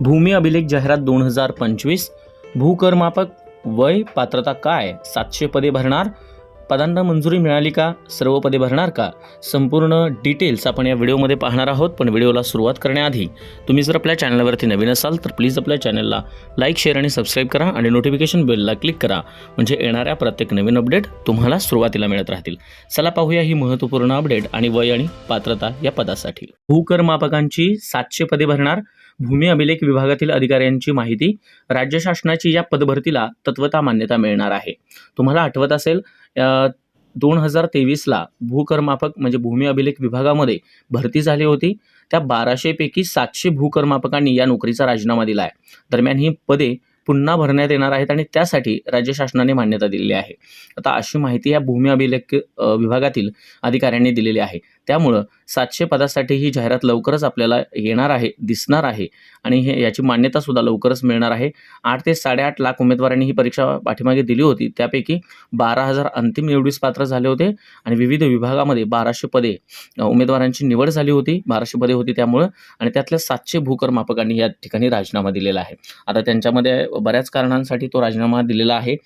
भूमी अभिलेख जाहिरात दोन हजार पंचवीस. भूकरमापक वय पात्रता काय? सातशे पदे भरणार. पदांना मंजुरी मिळाली का? सर्व पदे भरणार का? संपूर्ण डिटेल्स आपण या व्हिडिओमध्ये पाहणार आहोत पण व्हिडिओला सुरुवात करण्याआधी तुम्ही जर आपल्या चॅनलवरती नवीन असाल तर प्लीज आपल्या चॅनलला लाईक शेअर आणि सबस्क्राईब करा आणि नोटिफिकेशन बेलला क्लिक करा. म्हणजे येणाऱ्या प्रत्येक नवीन अपडेट तुम्हाला सुरुवातीला मिळत राहतील. चला पाहूया ही महत्त्वपूर्ण अपडेट आणि वय आणि पात्रता या पदासाठी. भूकरमापकांची सातशे पदे भरणार. भूमी अभिलेख विभागातील अधिकाऱ्यांची माहिती राज्य शासनाची या पदभरतीला तत्वता मान्यता मिळणार आहे. तुम्हाला आठवत असेल दोन हजार तेवीसला भूकरमापक म्हणजे भूमी अभिलेख विभागामध्ये भरती झाली होती. त्या बाराशेपैकी सातशे भूकरमापकांनी या नोकरीचा राजीनामा दिला आहे दरम्यान ही पदे पुन्हा भरण्यात येणार आहेत आणि त्यासाठी राज्य शासनाने मान्यता दिलेली आहे. आता अशी माहिती या भूमी अभिलेख विभागातील अधिकाऱ्यांनी दिलेली आहे. त्यामुळं सातशे पदासाठी ही जाहिरात लवकरच आपल्याला येणार आहे दिसणार आहे. आणि हे याची मान्यतासुद्धा लवकरच मिळणार आहे. आठ ते साडेआठ लाख उमेदवारांनी ही परीक्षा पाठीमागे दिली होती. त्यापैकी बारा हजार अंतिम निवडीस पात्र झाले होते आणि विविध विभागामध्ये बाराशे पदे उमेदवारांची निवड झाली होती. बाराशे पदे होती त्यामुळं आणि त्यातल्या सातशे भूकरमापकांनी या ठिकाणी राजीनामा दिलेला आहे. आता त्यांच्यामध्ये बऱ्याच कारणांसाठी तो राजीनामा दिलेला आहे.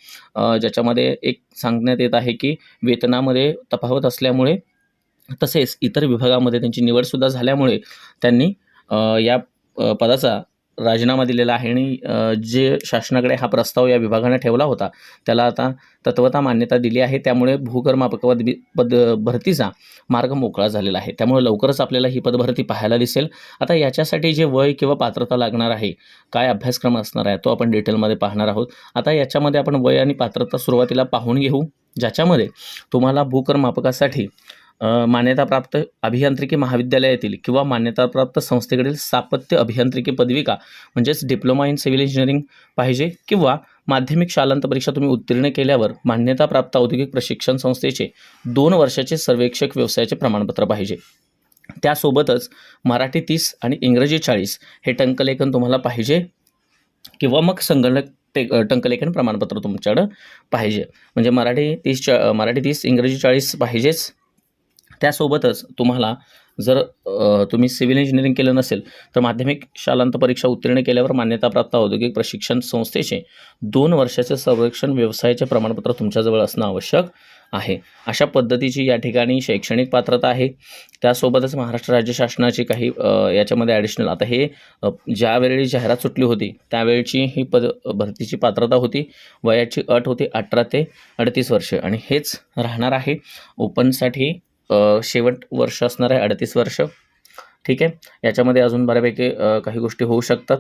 ज्याच्यामध्ये एक सांगण्यात येत आहे की वेतनामध्ये तफावत असल्यामुळे तसेच इतर विभागामध्ये त्यांची निवडसुद्धा झाल्यामुळे त्यांनी या पदाचा राजीनामा दिलेला आहे आणि जे शासनाकडे हा प्रस्ताव या विभागाने ठेवला होता त्याला आता तत्वता मान्यता दिली आहे. त्यामुळे भूकरमापक पद पद भरतीचा मार्ग मोकळा झालेला आहे. त्यामुळे लवकरच आपल्याला ही पदभरती पाहायला दिसेल. आता याच्यासाठी जे वय किंवा पात्रता लागणार आहे काय अभ्यासक्रम असणार आहे तो आपण डिटेलमध्ये पाहणार आहोत. आता याच्यामध्ये आपण वय आणि पात्रता सुरुवातीला पाहून घेऊ ज्याच्यामध्ये तुम्हाला भूकरमापकासाठी मान्यताप्राप्त अभियांत्रिकी महाविद्यालयातील किंवा मान्यताप्राप्त संस्थेकडील स्थापत्य अभियांत्रिकी पदविका म्हणजेच डिप्लोमा इन सिव्हिल इंजिनिअरिंग पाहिजे किंवा माध्यमिक शालांत परीक्षा तुम्ही उत्तीर्ण केल्यावर मान्यताप्राप्त औद्योगिक प्रशिक्षण संस्थेचे दोन वर्षाचे सर्वेक्षक व्यवसायाचे प्रमाणपत्र पाहिजे. त्यासोबतच मराठी तीस आणि इंग्रजी चाळीस हे टंकलेखन तुम्हाला पाहिजे किंवा मग संगणक ते टंकलेखन प्रमाणपत्र तुमच्याकडं पाहिजे. म्हणजे मराठी तीस चा मराठी तीस इंग्रजी चाळीस पाहिजेच. त्यासोबतच तुम्हाला जर तुम्ही सिव्हिल इंजिनिअरिंग केलं नसेल तर माध्यमिक शालांत परीक्षा उत्तीर्ण केल्यावर मान्यताप्राप्त औद्योगिक प्रशिक्षण संस्थेचे दोन वर्षाचे संरक्षण व्यवसायाचे प्रमाणपत्र तुमच्याजवळ असणं आवश्यक आहे. अशा पद्धतीची या ठिकाणी शैक्षणिक पात्रता आहे. त्यासोबतच महाराष्ट्र राज्य शासनाची काही याच्यामध्ये ॲडिशनल आता हे ज्यावेळी जाहिरात सुटली होती त्यावेळची ही पद भरतीची पात्रता होती. वयाची अट होती अठरा ते अडतीस वर्षे. आणि हेच राहणार आहे. ओपनसाठी शेवट वर्ष असणार आहे अडतीस वर्ष. ठीक आहे? याच्यामध्ये अजून बऱ्यापैकी काही गोष्टी होऊ शकतात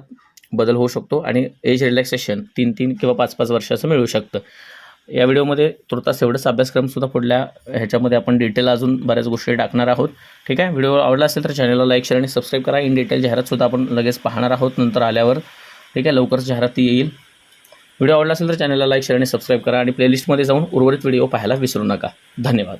बदल होऊ शकतो आणि एज रिलॅक्सेशन तीन तीन किंवा पाच पाच वर्षाचं मिळू शकतं. या व्हिडिओमध्ये तुर्तास एवढंच अभ्यासक्रमसुद्धा पुढल्या ह्याच्यामध्ये आपण डिटेल अजून बऱ्याच गोष्टी टाकणार आहोत. ठीक आहे? व्हिडिओ आवडला असेल तर चॅनलला लाईक शेअर आणि सबस्क्राईब करा. इन डिटेल जाहिरातसुद्धा आपण लगेच पाहणार आहोत नंतर आल्यावर. ठीक आहे? लवकरच जाहिरात येईल. व्हिडिओ आवडला असेल तर चॅनलला लाईक शेअर आणि सबस्क्राईब करा आणि प्लेलिस्टमध्ये जाऊन उर्वरित व्हिडिओ पाहायला विसरू नका. धन्यवाद.